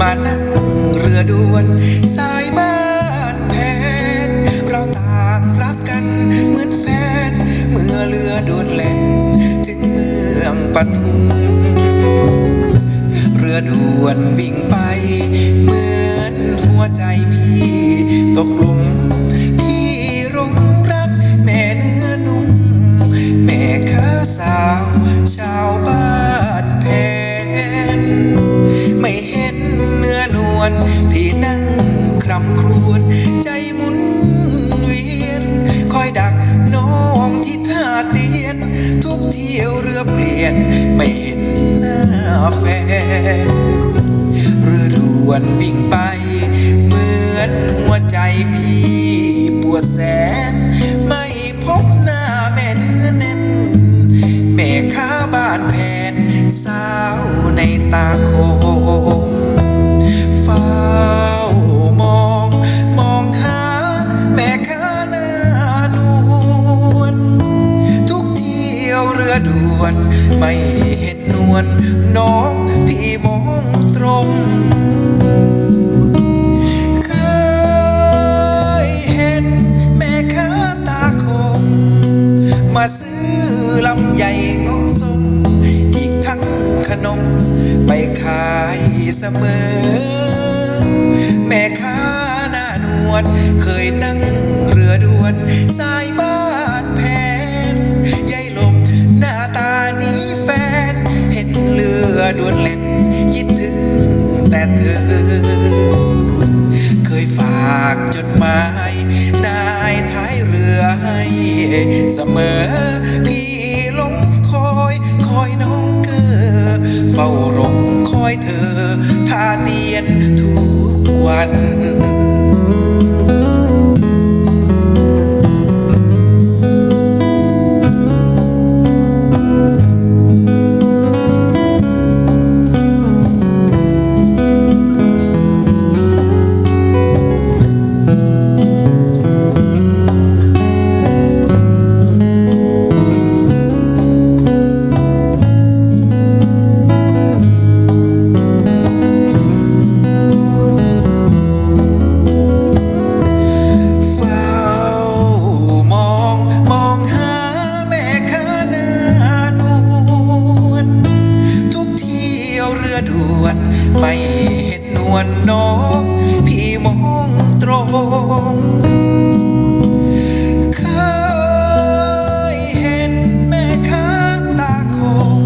มานั่งเรือด่วน สายบ้านแพน เราต่างรักกันเหมือนแฟน เมื่อเรือด่วนแล่น ถึงเมืองปทุม เรือด่วนวิ่งไป อนพี่นั่งคร่ำครวญใจหมุนเวียน คอยดักน้องที่ท่าเตียน ทุกเที่ยวเรือเปลี่ยน ไม่เห็นหน้าแฟนเรือด่วนวิ่งไป เหมือนหัวใจพี่ปวดแสน ไม่พบหน้าแม่เนื้อแน่น แม่ค้าบ้านแผนสาวในตาโคม ด่วน ไม่เห็นนวลน้องพี่มองตรงเคยเห็นแม่ค้าตาคม มาซื้อลำใหญ่งอสมอีกทั้งขนม ไปขายเสมอ แม่ค้าหน้านวล เธอ เคยฝากจดหมายนายท้ายเรือให้เสมอ พี่ลงคอยคอยน้องเกอเฝ้ารมคอยเธอท่าเตียนท วลน้องพี่มองตรงเคยเห็นแม่ค้าตาคม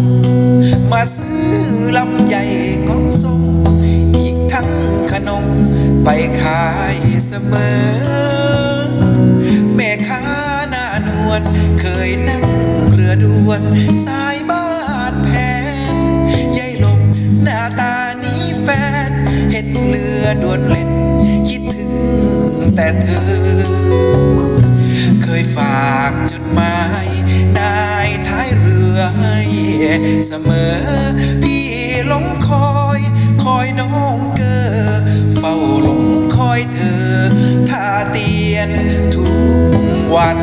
มาซื้อลำใหญ่งอส้มอีกทั้งขนมไปขายเสมอ แม่ค้าหน้านวลเคยนั่งเรือด่วนสายบ้านแผ ดวนเล่นคิดถึงแต่เธอ เคยฝากจดหมายนายท้ายเรือให้เสมอ พี่ลงคอยคอยน้องเกอเฝ้าลงคอยเธอท่าเตียนทุกวัน